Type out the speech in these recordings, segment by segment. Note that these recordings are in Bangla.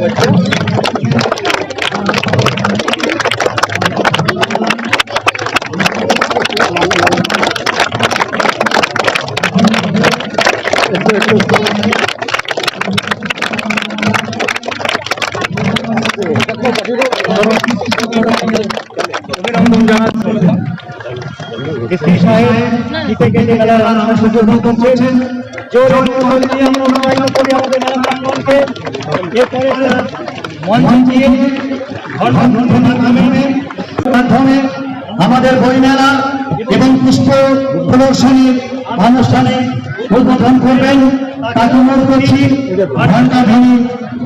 বাচ্চা একটু একটু অভিনন্দন গেলে আনন্দ সুযোগ করছেন জোর অনুমোদন এরপরে মঞ্চ মাধ্যমে মাধ্যমে আমাদের বইমেলা এবং পুষ্প প্রদর্শনীর অনুষ্ঠানে উদ্বোধন করবেন। তাকে অনুরোধ করছি ঘণ্টা ভেঙে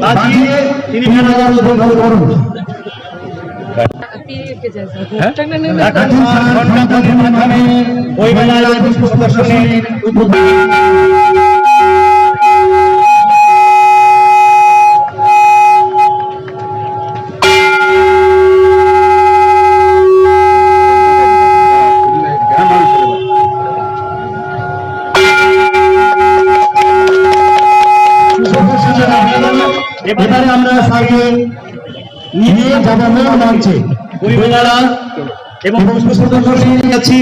বাজিয়ে তিনি মেলা উদ্বোধন করুন। পুষ্প প্রদর্শনীর উদ্বোধন। আমরা নিয়ে মেন মঞ্চে বইমেলা এবং যাচ্ছি।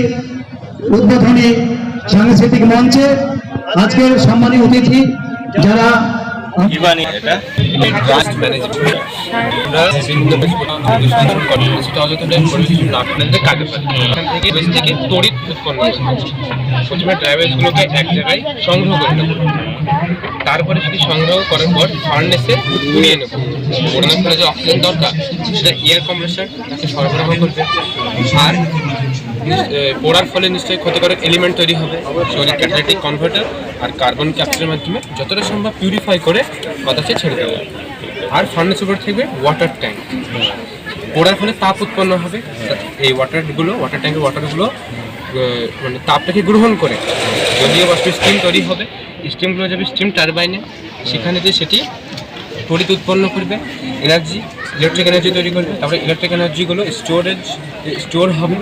উদ্বোধনী সাংস্কৃতিক মঞ্চে আজকের সম্মানীয় অতিথি যারা প্রথমে ড্রাইভার্সগুলোকে এক জায়গায় সংগ্রহ করে তারপরে সেটি সংগ্রহ করার পর ফার্নেসে ঘুরিয়ে নেব। ঘোরানোর ফলে যে অক্সিজেন দরকার, সেটা এয়ার কম্প্রেসার তাকে সরবরাহ করবে। আর পোড়ার ফলে নিশ্চয়ই ক্ষতিকারক এলিমেন্ট তৈরি হবে। সেগুলি ক্যাটালিটিক কনভার্টার আর কার্বন ক্যাপচারের মাধ্যমে যতটা সম্ভব পিউরিফাই করে বাতাসে ছেড়ে দেবে আর ফার্নেসের উপর থাকবে ওয়াটার ট্যাঙ্ক পোড়ার ফলে তাপ উৎপন্ন হবে। এই ওয়াটারগুলো ওয়াটার ট্যাঙ্কের ওয়াটারগুলো মানে তাপটাকে গ্রহণ করে। যদিও বাষ্প স্টিম তৈরি হবে স্টিমগুলো যাবে স্টিম টারবাইনে। সেখানে যে সেটি তড়িৎ উৎপন্ন করবে এনার্জি ইলেকট্রিক এনার্জি তৈরি করবে। তারপরে ইলেকট্রিক এনার্জিগুলো স্টোরেজ স্টোর হবে।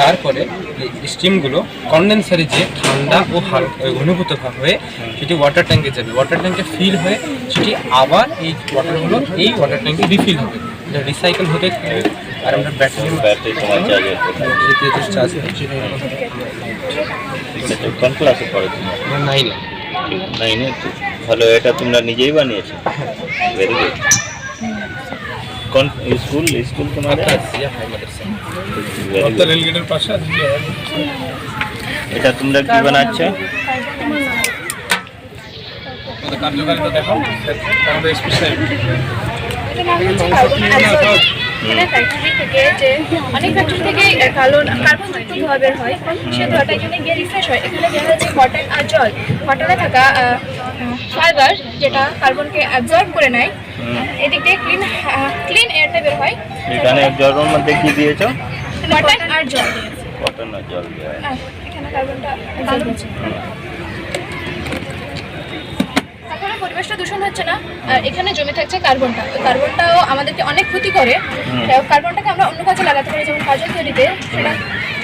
তারপরে এই স্টিমগুলো কন্ডেন্সারে যে ঠান্ডা ও হালকা ঘনীভূত হয়ে সেটি ওয়াটার ট্যাঙ্কে যাবে। ওয়াটার ট্যাঙ্কে ফিল হয়ে সেটি আবার এই ওয়াটারগুলো এই ওয়াটার ট্যাঙ্কে রিফিল হবে। রিসাইকেল হতে আর আমরা ব্যাটারি ব্যাটারি চার্জ চার্জ কোন ক্লাসে পড়ে তুমি? নাইনে নাইনে ভালো এটা তোমরা নিজেই বানিয়েছো। ভেরি গুড কোন স্কুল স্কুল তোমাদের? পাশে এটা তোমরা কি বানাচ্ছ? কার্যকারিতা দেখো আমাদের স্পেশাল এখানে ফ্যাক্টরি থেকে যে অনেক ফ্যাক্টরি থেকে কালো কার্বন ধোয়া বের হয় সে ধোয়াটা এখানে গিয়ে রিফ্রেশ হয়। এখানে দেখা যাচ্ছে কটন আর জল। কটনে থাকা ফাইবার যেটা কার্বনকে অ্যাবজর্ব করে নেয় এদিক দিয়ে ক্লিন ক্লিন এয়ারটা বের হয়। এখানে জলের মধ্যে কি দিয়েছ? কটন আর জল কটন আর জল দেওয়া এখানে কার্বনটা absorb হচ্ছে তারপরে পরিবেশটা দূষণ হচ্ছে না আর এখানে জমে থাকছে কার্বনটা। কার্বনটাও আমাদেরকে অনেক ক্ষতি করে। কার্বনটাকে আমরা অন্য কাজে লাগাতে পারি যেমন কাজল তৈরিতে সেটা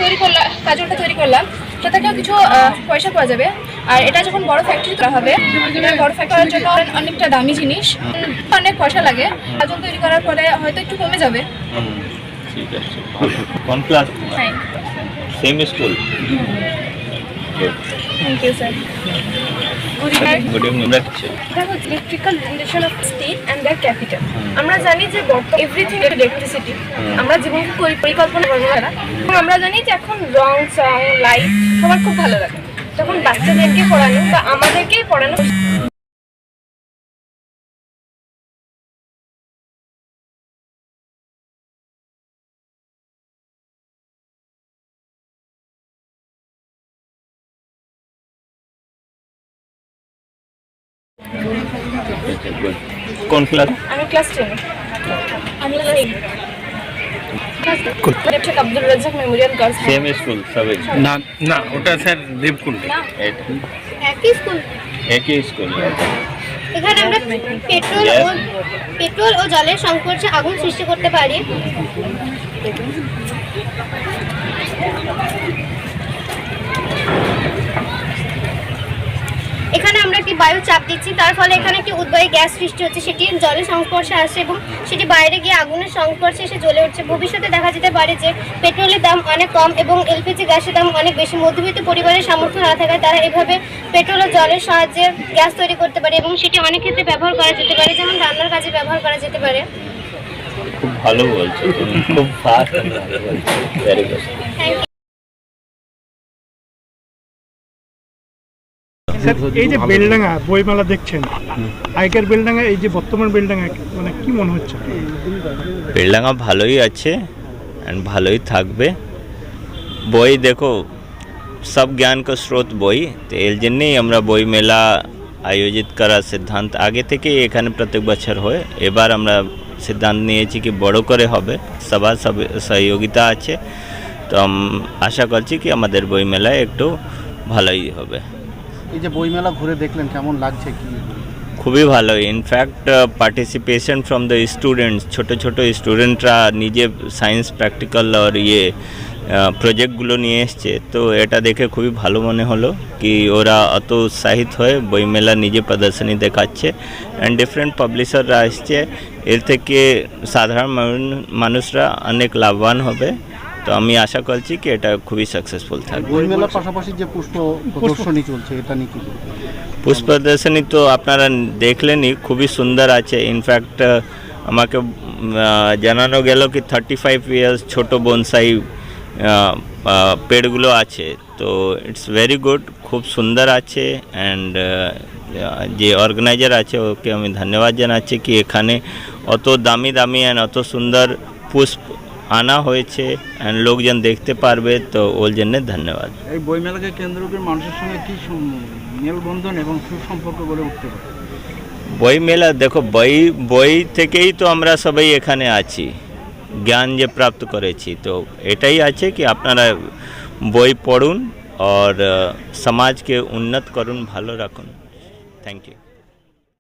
তৈরি করলাম কাজলটা তৈরি করলাম। সেটাকেও কিছু পয়সা পাওয়া যাবে। আর এটা যখন বড় ফ্যাক্টরি করা হবে বড় ফ্যাক্টরি করার জন্য অনেকটা দামি জিনিস। অনেক পয়সা লাগে। কাজল তৈরি করার পরে হয়তো একটু কমে যাবে। ঠিক আছে। কোন class same school thank you sir electrical relation of state and their capital আমরা জানি যে এভরিথিং ইলেকট্রিসিটি আমরা জীবনকে পরি- পরিকল্পনা না। আমরা জানি যে এখন রং সং লাইট সবার খুব ভালো লাগে। তখন বাচ্চাদেরকে পড়ানো বা আমাদেরকেই পড়ানো কোন ক্লাস আমি ক্লাস টেনে আমি class Sheikh Abdul Razzak memorial girls same school সবে না না ওটা স্যার দেবকুণ্ড একই স্কুল একই স্কুল এখানে আমরা পেট্রোল ও পেট্রোল ও জলের সংঘর্ষে আগুন সৃষ্টি করতে পারি এখানে আমরা একটি বায়ু চাপ দিচ্ছি তার ফলে এখানে একটি উদ্বায়ী গ্যাস সৃষ্টি হচ্ছে। সেটি জলের সংস্পর্শে আসছে এবং সেটি বাইরে গিয়ে আগুনের সংস্পর্শে এসে জ্বলে উঠছে। ভবিষ্যতে দেখা যেতে পারে যে পেট্রোলের দাম অনেক কম এবং এলপিজি গ্যাসের দাম অনেক বেশি। মধ্যবিত্ত পরিবারের সামর্থ্য না থাকায় তারা এভাবে পেট্রোল ও জলের সাহায্যে গ্যাস তৈরি করতে পারে এবং সেটি অনেক ক্ষেত্রে ব্যবহার করা যেতে পারে। যেমন রান্নার কাজে ব্যবহার করা যেতে পারে। খুব ভালো বলছো খুব ফাস্ট ভেরি গুড স্যার এই যে বেলডাঙ্গা বইমেলা দেখছেন আগেকার বেলডাঙ্গা এই যে বর্তমান বেলডাঙ্গা মানে কি মনে হচ্ছে? বেলডাঙ্গা ভালোই আছে ভালোই থাকবে। বই দেখো সব জ্ঞান কা স্রোত বই তো এর জন্যেই আমরা বই মেলা আয়োজিত করার সিদ্ধান্ত আগে থেকেই এখানে প্রত্যেক বছর হয়। এবার আমরা সিদ্ধান্ত নিয়েছি কি বড় করে হবে সবার সব সহযোগিতা আছে। তো আশা করছি কি আমাদের বই মেলায় একটু ভালোই হবে। এই যে বইমেলা ঘুরে দেখলেন, কেমন লাগছে কি? খুবই ভালো in fact participation from the students ছোট ছোট স্টুডেন্টরা নিজে সায়েন্স প্র্যাকটিক্যাল আর ইয়ে প্রজেক্টগুলো নিয়ে এসছে। তো এটা দেখে খুবই ভালো মনে হলো কি ওরা অত উৎসাহিত হয়ে বইমেলা নিজে প্রদর্শনী দেখাচ্ছে। অ্যান্ড ডিফারেন্ট পাবলিশাররা আসছে এর থেকে সাধারণ মানুষরা অনেক লাভবান হবে। তো আমি আশা করছি কি এটা খুবই সাকসেসফুল থাকবে। বইমেলার পাশাপাশি যে পুষ্প প্রদর্শনী চলছে এটা নিয়ে কি পুষ্প প্রদর্শনী তো আপনারা দেখলেনই খুবই সুন্দর আছে। ইনফ্যাক্ট আমাকে জানানো গেল কি থার্টি ফাইভ ইয়ার্স ছোটো বনসাই পেড়গুলো আছে। তো ইটস ভেরি গুড খুব সুন্দর আছে অ্যান্ড যে অর্গানাইজার আছে ওকে আমি ধন্যবাদ জানাচ্ছি কি এখানে অত দামি দামি অ্যান্ড অত সুন্দর পুষ্প আনা হয়েছে অ্যান্ড লোকজন দেখতে পারবে তো ওর জন্যে ধন্যবাদ। এই বইমেলাকে কেন্দ্র করে মানুষের সঙ্গে কি মেলবন্ধন এবং সুসম্পর্ক গড়ে উঠতে পারে? বই মেলা দেখো বই বই থেকেই তো আমরা সবাই এখানে আছি। জ্ঞান যে প্রাপ্ত করেছি তো এটাই আছে কি আপনারা বই পড়ুন আর সমাজকে উন্নত করুন ভালো রাখুন। Thank you